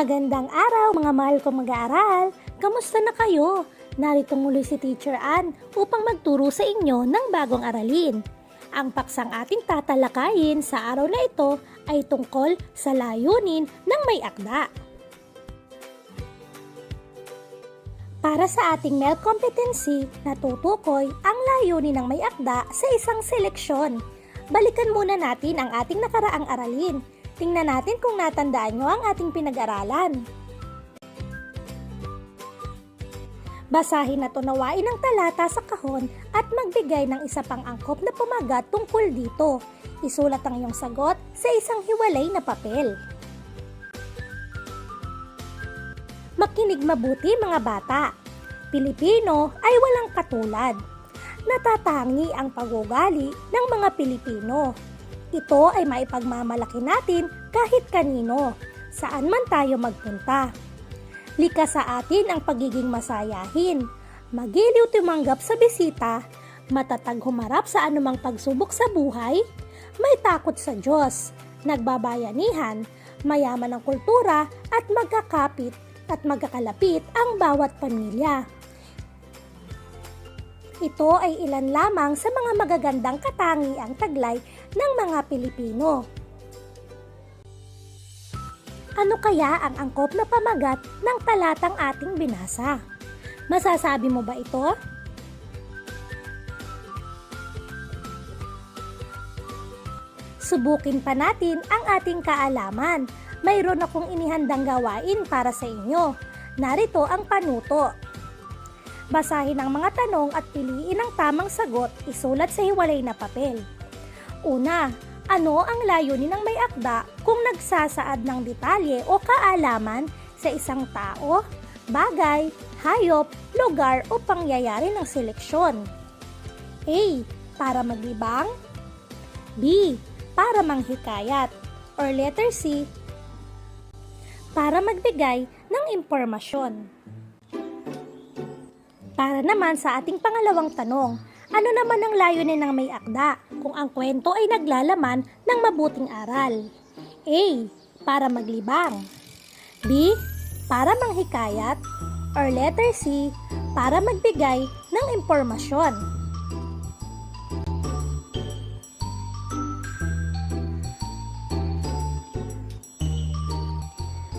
Magandang araw mga mahal kong mag-aaral. Kamusta na kayo? Narito muli si Teacher Ann upang magturo sa inyo ng bagong aralin. Ang paksang ating tatalakayin sa araw na ito ay tungkol sa layunin ng may akda. Para sa ating MEL competency, natutukoy ang layunin ng may akda sa isang seleksyon. Balikan muna natin ang ating nakaraang aralin. Tingnan natin kung natandaan nyo ang ating pinag-aralan. Basahin at unawain ang talata sa kahon at magbigay ng isa pang angkop na pumagat tungkol dito. Isulat ang iyong sagot sa isang hiwalay na papel. Makinig mabuti mga bata. Pilipino ay walang katulad. Natatangi ang pagugali ng mga Pilipino. Ito ay maipagmamalaki natin kahit kanino, saan man tayo magpunta. Likas sa atin ang pagiging masayahin, magiliw tumanggap sa bisita, matatag humarap sa anumang pagsubok sa buhay, may takot sa Diyos, nagbabayanihan, mayaman ang kultura at magkakapit at magkakalapit ang bawat pamilya. Ito ay ilan lamang sa mga magagandang katangiang taglay ng mga Pilipino. Ano kaya ang angkop na pamagat ng talatang ating binasa? Masasabi mo ba ito? Subukin pa natin ang ating kaalaman. Mayroon akong inihandang gawain para sa inyo. Narito ang panuto. Basahin ang mga tanong at piliin ang tamang sagot isulat sa hiwalay na papel. Una, ano ang layunin ng may akda kung nagsasaad ng detalye o kaalaman sa isang tao, bagay, hayop, lugar o pangyayari ng seleksyon? A. Para maglibang B. Para manghikayat or letter C. Para magbigay ng impormasyon. Para naman sa ating pangalawang tanong, ano naman ang layunin ng may akda kung ang kwento ay naglalaman ng mabuting aral? A. Para maglibang. B. Para manghikayat. Or letter C. Para magbigay ng impormasyon.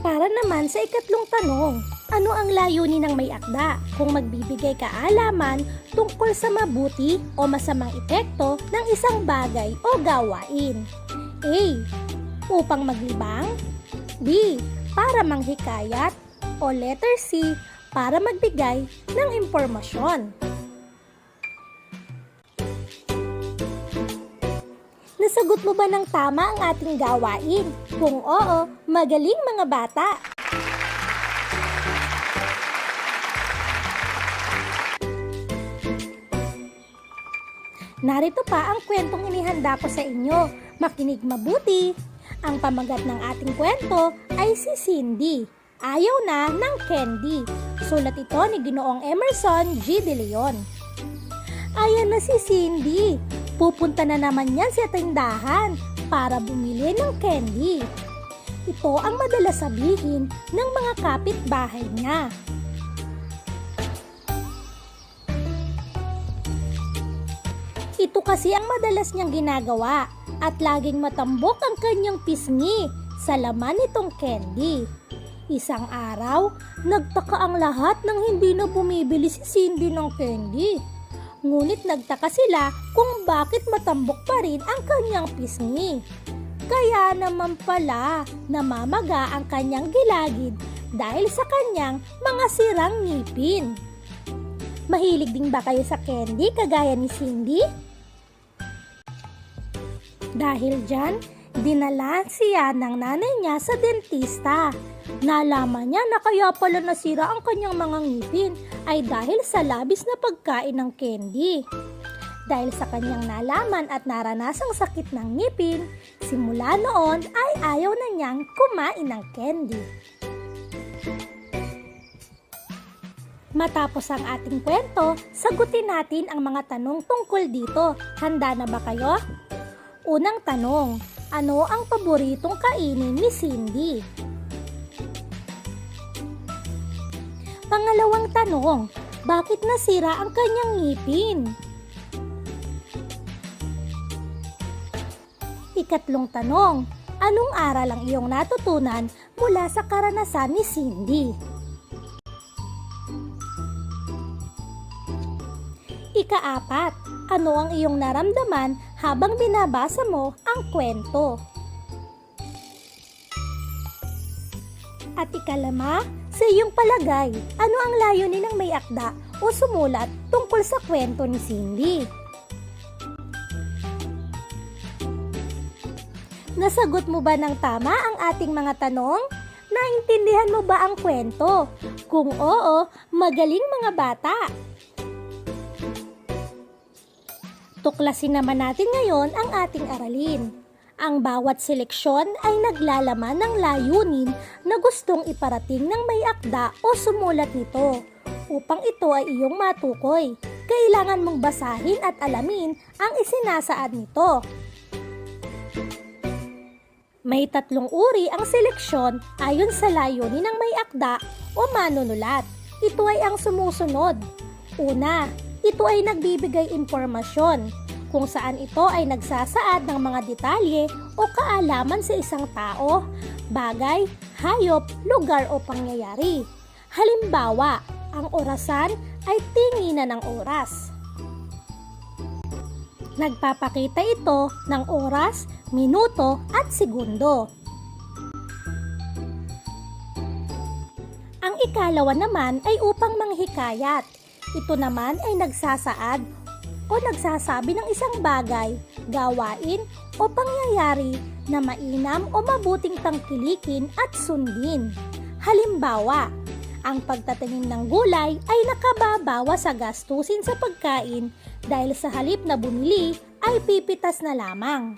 Para naman sa ikatlong tanong, ano ang layunin ng may akda kung magbibigay kaalaman tungkol sa mabuti o masamang epekto ng isang bagay o gawain? A. Upang maglibang B. Para manghikayat o letter C. Para magbigay ng impormasyon. Nasagot mo ba ng tama ang ating gawain? Kung oo, magaling mga bata! Narito pa ang kwentong inihanda ko sa inyo. Makinig mabuti. Ang pamagat ng ating kwento ay si Cindy. Ayaw na ng candy. Sulat ito ni Ginoong Emerson G. De Leon. Ayan na si Cindy. Pupunta na naman yan sa tindahan para bumili ng candy. Ito ang madalas sabihin ng mga kapitbahay niya. Ito kasi ang madalas niyang ginagawa at laging matambok ang kanyang pisngi sa laman nitong candy. Isang araw, nagtaka ang lahat nang hindi na bumibili si Cindy ng candy. Ngunit nagtaka sila kung bakit matambok pa rin ang kanyang pisngi. Kaya naman pala namamaga ang kanyang gilagid dahil sa kanyang mga sirang ngipin. Mahilig din ba kayo sa candy kagaya ni Cindy? Dahil dyan, dinala siya ng nanay niya sa dentista. Nalaman niya na kaya pala nasira ang kanyang mga ngipin ay dahil sa labis na pagkain ng candy. Dahil sa kanyang nalaman at naranasang sakit ng ngipin, simula noon ay ayaw na niyang kumain ng candy. Matapos ang ating kwento, sagutin natin ang mga tanong tungkol dito. Handa na ba kayo? Unang tanong, ano ang paboritong kainin ni Cindy? Pangalawang tanong, bakit nasira ang kanyang ngipin? Ikatlong tanong, anong aral ang iyong natutunan mula sa karanasan ni Cindy? Ikaapat, ano ang iyong naramdaman habang binabasa mo ang kwento? At ikalama, sa iyong palagay, ano ang layunin ng may akda o sumulat tungkol sa kwento ni Cindy? Nasagot mo ba ng tama ang ating mga tanong? Naintindihan mo ba ang kwento? Kung oo, magaling mga bata! Tuklasin naman natin ngayon ang ating aralin. Ang bawat seleksyon ay naglalaman ng layunin na gustong iparating ng may akda o sumulat nito. Upang ito ay iyong matukoy, kailangan mong basahin at alamin ang isinasaad nito. May tatlong uri ang seleksyon ayon sa layunin ng may akda o manunulat. Ito ay ang sumusunod. Una, ito ay nagbibigay impormasyon kung saan ito ay nagsasaad ng mga detalye o kaalaman sa isang tao, bagay, hayop, lugar o pangyayari. Halimbawa, ang orasan ay tinginan ng oras. Nagpapakita ito ng oras, minuto at segundo. Ang ikalawa naman ay upang manghikayat. Ito naman ay nagsasaad o nagsasabi ng isang bagay, gawain o pangyayari na mainam o mabuting tangkilikin at sundin. Halimbawa, ang pagtatanim ng gulay ay nakababawa sa gastusin sa pagkain dahil sa halip na bumili ay pipitas na lamang.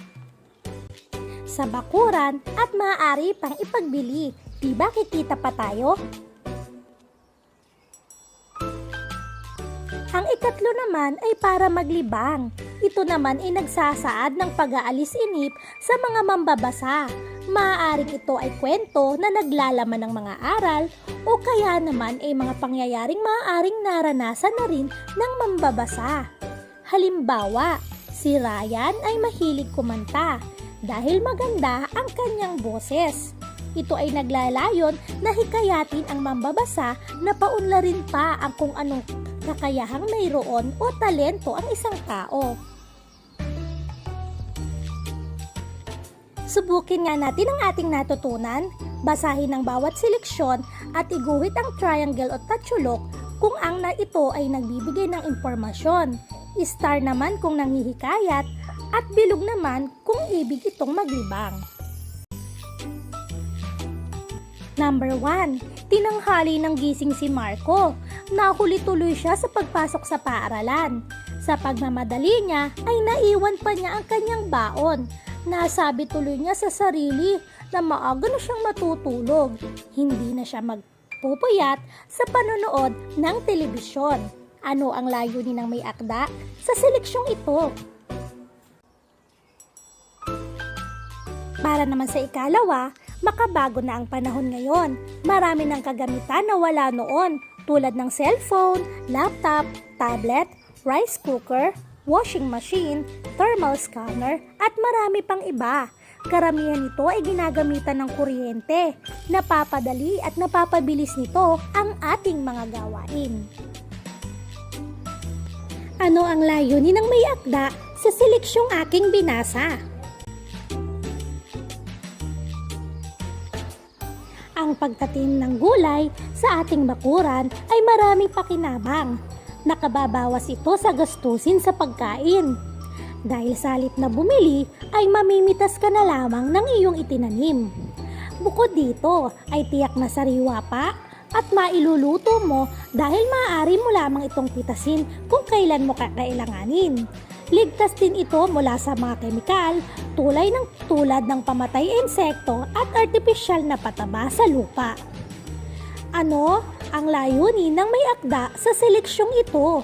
Sa bakuran at maaari pang ipagbili, di ba kikita pa tayo? Ikatlo naman ay para maglibang. Ito naman ay nagsasaad ng pag-aalis inip sa mga mambabasa. Maaaring ito ay kwento na naglalaman ng mga aral o kaya naman ay mga pangyayaring maaaring naranasan na rin ng mambabasa. Halimbawa, si Ryan ay mahilig kumanta dahil maganda ang kanyang boses. Ito ay naglalayon na hikayatin ang mambabasa na paunlarin pa ang kung anong kakayahang mayroon o talento ang isang tao. Subukin nga natin ang ating natutunan, basahin ang bawat seleksyon at iguhit ang triangle o tatsulok kung ang na ito ay nagbibigay ng impormasyon. Star naman kung nanghihikayat at bilog naman kung ibig itong maglibang. Number 1. Tinanghali ng gising si Marco. Nahuli tuloy siya sa pagpasok sa paaralan. Sa pagmamadali niya ay naiwan pa niya ang kanyang baon. Nasabi tuloy niya sa sarili na maaga na siyang matutulog. Hindi na siya magpupuyat sa panonood ng telebisyon. Ano ang layunin ng may akda sa seleksyong ito? Para naman sa ikalawa, makabago na ang panahon ngayon. Marami ng kagamitan na wala noon tulad ng cellphone, laptop, tablet, rice cooker, washing machine, thermal scanner at marami pang iba. Karamihan nito ay ginagamitan ng kuryente. Napapadali at napapabilis nito ang ating mga gawain. Ano ang layunin ng may akda sa seleksyong aking binasa? ang pagtatim ng gulay sa ating bakuran ay maraming pakinabang. Nakababawas ito sa gastusin sa pagkain. Dahil sa halip na bumili ay mamimitas ka na lamang ng iyong itinanim. Bukod dito ay tiyak na sariwa pa at mailuluto mo dahil maaari mo lamang itong pitasin kung kailan mo kakailanganin. Ligtas din ito mula sa mga kemikal tulay ng tulad ng pamatay insekto at artipisyal na pataba sa lupa. Ano ang layunin ng may akda sa seleksyong ito?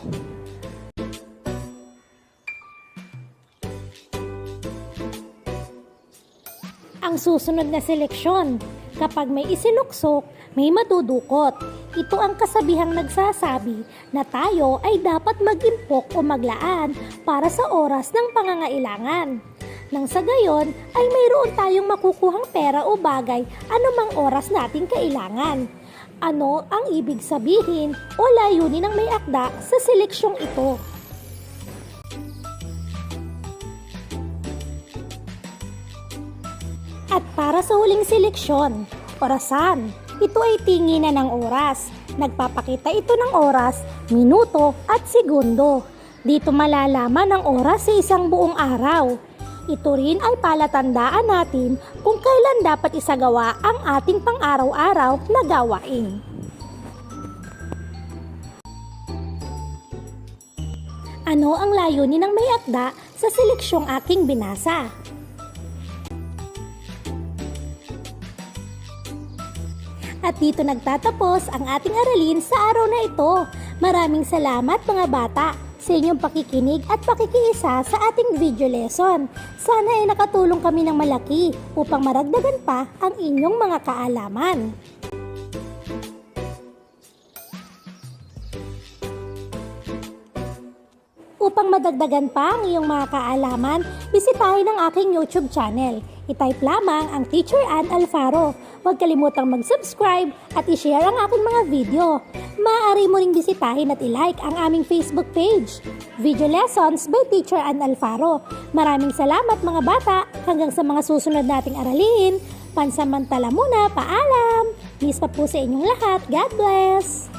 Ang susunod na seleksyon, kapag may isinuksok, may madudukot. Ito ang kasabihang nagsasabi na tayo ay dapat mag-impok o maglaan para sa oras ng pangangailangan. Nang sa gayon ay mayroon tayong makukuhang pera o bagay anumang oras nating kailangan. Ano ang ibig sabihin o layunin ng may akda sa seleksyong ito? At para sa huling seleksyon, orasan. Ito ay tinginan ng oras. Nagpapakita ito ng oras, minuto at segundo. Dito malalaman ang oras sa isang buong araw. Ito rin ay palatandaan natin kung kailan dapat isagawa ang ating pang-araw-araw na gawain. Ano ang layunin ng may akda sa seleksyong aking binasa? At dito nagtatapos ang ating aralin sa araw na ito. Maraming salamat mga bata sa inyong pakikinig at pakikiisa sa ating video lesson. Sana ay nakatulong kami ng malaki upang maragdagan pa ang inyong mga kaalaman. Upang madagdagan pa ang iyong mga kaalaman, bisitahin ang aking YouTube channel. I-type lamang ang Teacher Ann Alfaro. Huwag kalimutang mag-subscribe at i-share ang aking mga video. Maaari mo ring bisitahin at i-like ang aming Facebook page. Video Lessons by Teacher Ann Alfaro. Maraming salamat mga bata. Hanggang sa mga susunod nating aralin. Pansamantala muna, paalam! Peace pa po sa inyong lahat. God bless!